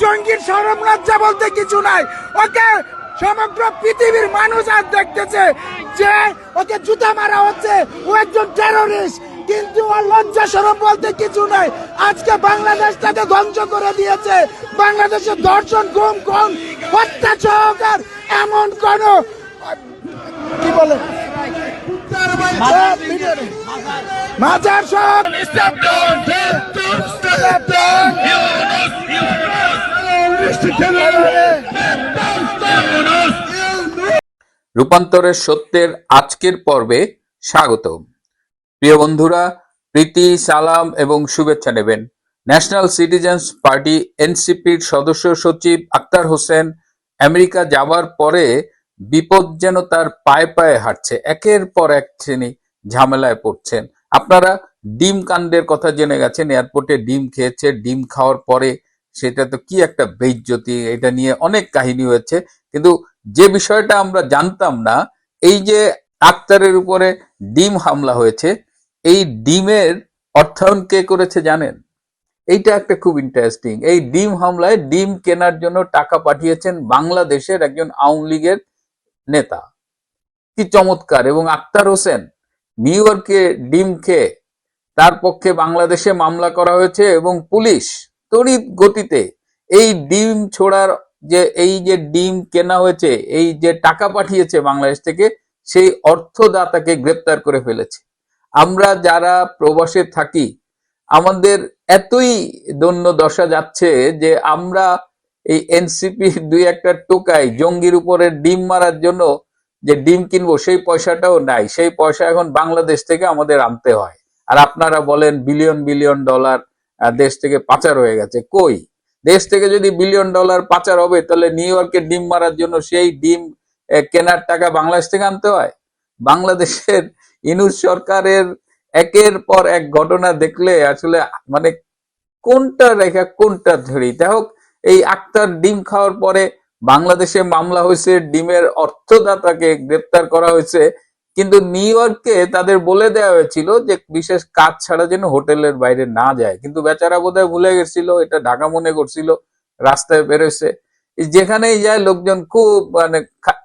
জঙ্গির সরম লজ্জা বলতে কিছু নাই। ওকে সমগ্র পৃথিবীর মানুষ আজ দেখতেছে যে ওকে জুতা মারা হচ্ছে। ও একজন টেরোরিস্ট কিন্তু ওর লজ্জা সরম বলতে কিছু নাই। আজকে বাংলাদেশটাকে ধ্বংস করে দিয়েছে। বাংলাদেশের দর্শন গুম কোন হত্যা সহকার এমন কোন কি বলে? মাজার সব রূপান্তরের সত্যের আজকের পর্বে স্বাগত প্রিয় বন্ধুরা, প্রীতি, সালাম এবং শুভেচ্ছা নেবেন। ন্যাশনাল সিটিজেন্স পার্টি এনসিপির সদস্য সচিব আক্তার হোসেন আমেরিকা যাওয়ার পরে বিপদ যেন তার পায়ে পায়ে হাঁটছে, একের পর এক শ্রেণি ঝামেলায় পড়ছেন। আপনারা ডিম কাণ্ডের কথা জেনে গেছেন, এয়ারপোর্টে ডিম খেয়েছে, ডিম খাওয়ার পরে সেটা তো কি একটা বেইজ্জতি এটা নিয়ে অনেক কাহিনী হয়েছে। কিন্তু যে বিষয়টা আমরা জানতাম না, এই যে আক্তারের উপরে ডিম হামলা হয়েছে, এই ডিমের অর্থায়ন কে করেছে জানেন? এইটা একটা খুব ইন্টারেস্টিং এই ডিম হামলায় ডিম কেনার জন্য টাকা পাঠিয়েছেন বাংলাদেশের একজন আওয়ামী লীগের নেতা। কি চমৎকার! এবং আক্তার হোসেন, নিউ ইয়র্কে ডিম খেয়ে তার পক্ষে বাংলাদেশে মামলা করা হয়েছে এবং পুলিশ তড়িৎ গতিতে এই ডিম ছোড়ার যে, এই যে ডিম কেনা হয়েছে, এই যে টাকা পাঠিয়েছে বাংলাদেশ থেকে, সেই অর্থদাতাকে গ্রেপ্তার করে ফেলেছে। আমরা যারা প্রবাসে থাকি, আমাদের এতই দন্য দশা যাচ্ছে যে আমরা এই এনসিপি দুই একটা টোকাই জঙ্গির উপরে ডিম মারার জন্য যে ডিম কিনবো, সেই পয়সাটাও নাই। সেই পয়সা এখন বাংলাদেশ থেকে আমাদের আনতে হয়। আর আপনারা বলেন, বিলিয়ন বিলিয়ন ডলার দেশ থেকে পাচার হয়ে গেছে। কই? দেশ থেকে যদি বিলিয়ন ডলার পাচার হবে, তাহলে নিউ ইয়র্কে ডিম মারার জন্য সেই ডিম কেনার টাকা বাংলাদেশ থেকে আনতে হয়? বাংলাদেশের ইনুস সরকারের একের পর এক ঘটনা দেখলে আসলে মানে কোনটা রেখা, কোনটা ধরি? যাই হোক, এই আক্তার ডিম খাওয়ার পরে বাংলাদেশে মামলা হয়েছে, ডিমের অর্থদাতাকে গ্রেপ্তার করা হয়েছে। কিন্তু নিউ তাদের বলে দেওয়া হয়েছিল যে বিশেষ কাজ ছাড়া যেন হোটেলের বাইরে না যায়। কিন্তু বেচারা বোধহয় ভুলে গেছিল, এটা ঢাকা মনে করছিল, রাস্তায় বেরোছে যেখানেই যায় লোকজন খুব মানে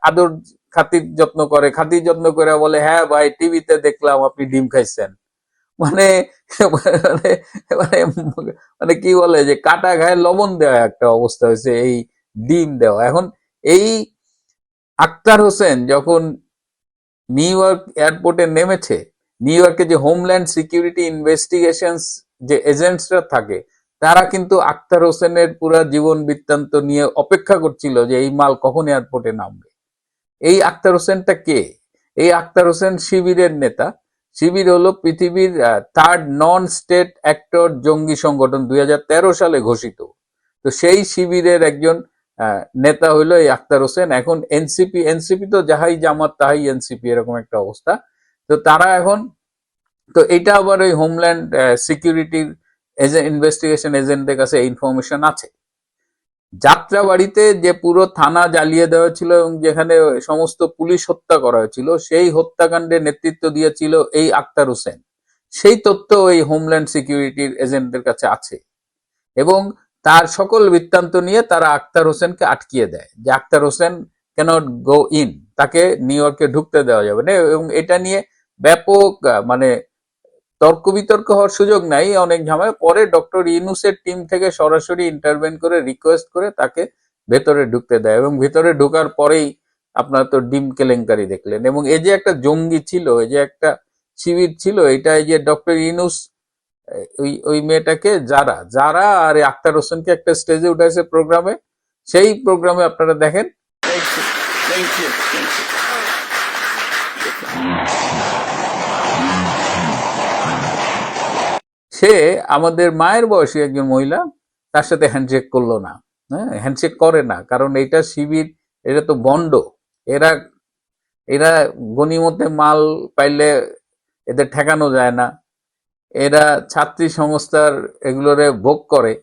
আদর খাতির যত্ন করে, খাতির যত্ন করে বলে হ্যাঁ ভাই, টিভিতে দেখলাম আপনি ডিম খাইছেন। মানে মানে মানে মানে কি বলে যে কাটা গায়ে লবণ দেওয়া একটা অবস্থা হয়েছে, এই ডিম দেওয়া। এখন এই আক্তার হোসেন যখন নিউ ইয়র্ক এয়ারপোর্টে নেমেছে। নিউ ইয়র্কে যে হোমল্যান্ড সিকিউরিটি ইনভেস্টিগেশনস যে এজেন্টসরা থাকে, তারা কিন্তু আক্তার হোসেনের পুরা জীবন বৃত্তান্ত নিয়ে অপেক্ষা করছিল যে এই মাল কখন এয়ারপোর্টে নামবে। এই আক্তার হোসেনটা কে? এই আক্তার হোসেন শিবিরের নেতা। শিবির হলো পৃথিবীর থার্ড নন স্টেট অ্যাক্টর জঙ্গি সংগঠন দুই হাজার তেরো সালে ঘোষিত। তো সেই শিবিরের একজন নেতা হইল এই আক্তার হোসেন। এখন এনসিপি এনসিপি তো যাহাই জামাত, তাহাই এনসিপি, এরকম একটা অবস্থা। তো তারা এখন, তো এটা আবার ওই হোমল্যান্ড সিকিউরিটির ইনভেস্টিগেশন এজেন্টদের কাছে ইনফরমেশন আছে। যাত্রাবাড়িতে যে পুরো থানা জ্বালিয়ে দেওয়া ছিল এবং যেখানে সমস্ত পুলিশ হত্যা করা হয়েছিল, সেই হত্যাকাণ্ডে নেতৃত্ব দিয়েছিল এই আক্তার হোসেন। সেই তথ্য এই হোমল্যান্ড সিকিউরিটির এজেন্টদের কাছে আছে। এবং তার সকল বৃত্তান্ত নিয়ে তারা আক্তার হোসেনকে আটকিয়ে দেয়। যে Akhtar Hossain can't go in তাকে নিউ ইয়র্কে ঢুকতে দেওয়া যাবে না এবং এটা নিয়ে ব্যাপক মানে তর্ক বিতর্ক হওয়ার সুযোগ নাই, অনেক ঝামেলা। পরে ডক্টর ইনুসের টিম থেকে সরাসরি ইন্টারভেন করে রিকোয়েস্ট করে তাকে ভেতরে ঢুকতে দেয় এবং ভেতরে ঢোকার পরেই আপনার তো ডিম কেলেঙ্কারি দেখলেন। এবং এই যে একটা জঙ্গি ছিল, এই যে একটা শিবির ছিল এটা এই যে ডক্টর ইনুস ওই ওই মেয়েটাকে যারা যারা আর আক্তার হোসেনকে একটা স্টেজে উঠেছে প্রোগ্রামে সেই প্রোগ্রামে আপনারা দেখেন। সে আমাদের মায়ের বয়সী একজন মহিলা তার সাথে হ্যান্ডশেক করল না। হ্যাঁ হ্যান্ডশেক করে না কারণ এটা শিবির এটা তো বন্ড। এরা এরা গণিমতে মাল পাইলে এদের ঠেকানো যায় না। এরা ছাত্রী সংস্থার এগুলোরে ভোগ করে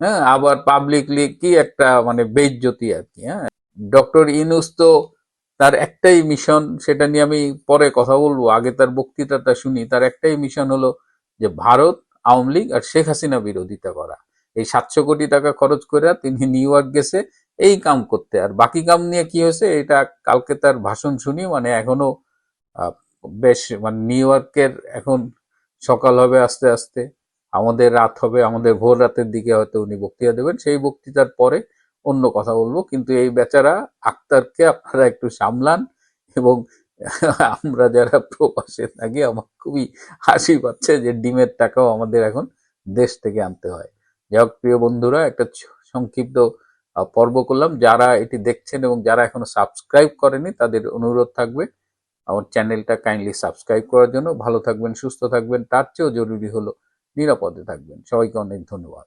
হ্যাঁ আবার পাবলিকলি কি একটা মানে বেইজ্জতি আর কি হ্যাঁ। ডক্টর ইনুস তো তার একটাই মিশন সেটা নিয়ে আমি পরে কথা বলব, আগে তার বক্তৃতাটা শুনি, তার একটাই মিশন হলো যে ভারত, আওয়ামী লীগ আর শেখ হাসিনা বিরোধিতা করা। এই সাতশো কোটি টাকা খরচ করে তিনি নিউ ইয়র্ক গেছে, এই কাম করতে। আর বাকি কাম নিয়ে কি হয়েছে, এটা কালকে তার ভাষণ শুনি মানে এখনও বেশ মানে নিউ ইয়র্কের এখন সকাল হবে আস্তে আস্তে, আমাদের রাত হবে, আমাদের ভোর রাতের দিকে হয়তো উনি বক্তৃতা দেবেন, সেই বক্তৃতার পরে অন্য কথা বলব। কিন্তু এই বেচারা আক্তারকে আপনারা একটু সামলান এবং আমরা যারা প্রবাসে থাকি, আমার খুবই হাসি পাচ্ছে যে ডিমের টাকাও আমাদের এখন দেশ থেকে আনতে হয়। যাই প্রিয় বন্ধুরা, একটা সংক্ষিপ্ত পর্ব করলাম। যারা এটি দেখছেন এবং যারা এখনও সাবস্ক্রাইব করেনি তাদের অনুরোধ থাকবে আমার চ্যানেলটা কাইন্ডলি সাবস্ক্রাইব করার জন্য ভালো থাকবেন, সুস্থ থাকবেন, তার চেয়েও জরুরি হলো নিরাপদে থাকবেন। সবাইকে অনেক ধন্যবাদ।